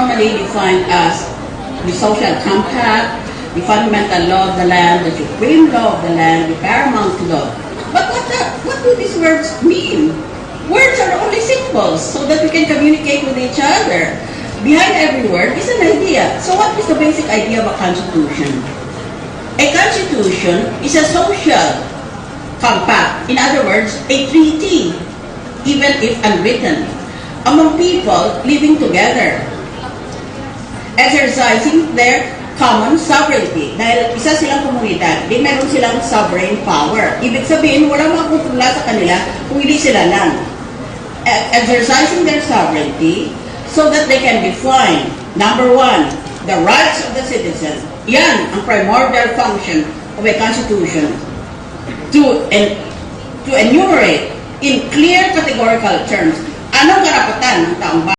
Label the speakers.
Speaker 1: normally defined as the social compact, the fundamental law of the land, the supreme law of the land, the paramount law. But what, the, what do these words mean? Words are only symbols so that we can communicate with each other. Behind every word is an idea. So what is the basic idea of a constitution? A constitution is a social compact. In other words, a treaty, even if unwritten, among people living together, exercising their common sovereignty. Dahil isa silang komunidad, di meron silang sovereign power. Ibig sabihin, walang makukontrola sa kanila kung hindi sila lang. E- Exercising their sovereignty so that they can define, number one, the rights of the citizen. Yan ang primordial function of a constitution to, en- to enumerate in clear categorical terms anong karapatan ng taong